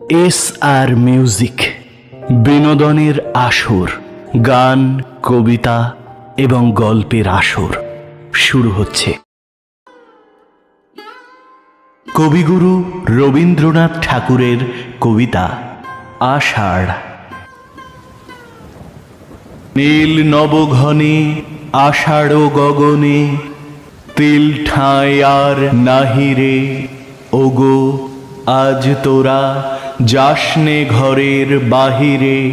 S আর music, বিনোদনের আসর, গান, কবিতা এবং গল্পের আসর। শুরু হচ্ছে। কবিগুরু রবীন্দ্রনাথ ঠাকুরের কবিতা, আষাঢ়। নীল নবঘনে, আষাঢ় গগনে, তিল ঠাঁই আর নাহিরে, ওগো, আজ তোরা যাসনে ঘরের বাহিরে,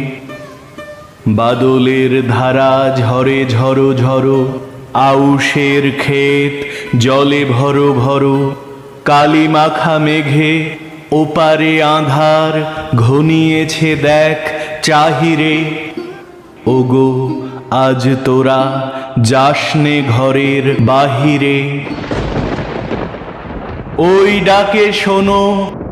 বাদলের ধারা ঝরে ঝরো ঝরো, আউশের ক্ষেত জলে ভরো ভরো কালি মাখা মেঘে ওপারে আধার ঘনিয়েছে দেখ চাহিরে। ওগো, আজ তোরা যাসনে ঘরের বাহিরে। ওই ডাকে শোনো।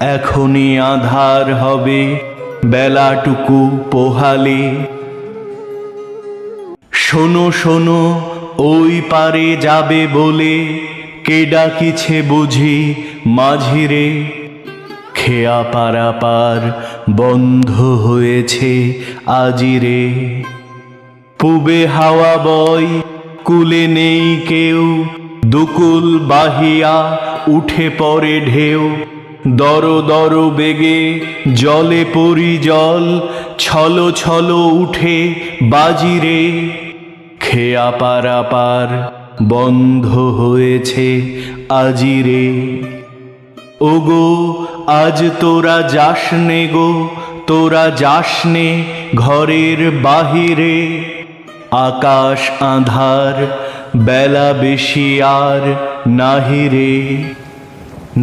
এখনই আধার হবে বেলাটুকু পোহালে। শোনো শোনো, ওই পারে যাবে বলে কে ডাকিছে বুঝি মাঝিরে। খেয়া পারাপার বন্ধ হয়েছে আজিরে। পুবে হাওয়া বয়, কুলে নেই কেউ, দুকুল বাহিয়া উঠে পড়ে ঢেউ। দর দর বেগে জলে পরি জল, ছলো ছলো উঠে বাজিরে খেয়া পারাপার বন্ধ হয়েছে আজিরে ওগো, আজ তোরা যাসনে গো, তোরা যাসনে ঘরের বাহিরে। আকাশ আধার, বেলা বেশি আর নাহিরে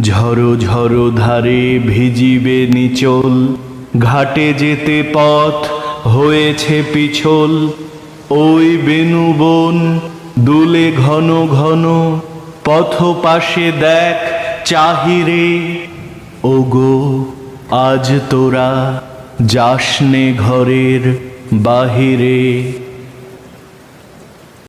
ঝরো ঝরো ধারে ভিজিবে নিচল, ঘাটে যেতে পথ হয়েছে পিছল। ওই বেনু বন দুলে ঘন ঘন পথ পাশে দেখ চাহিরে, ওগো আজ তোরা যাসনে ঘরের বাহিরে।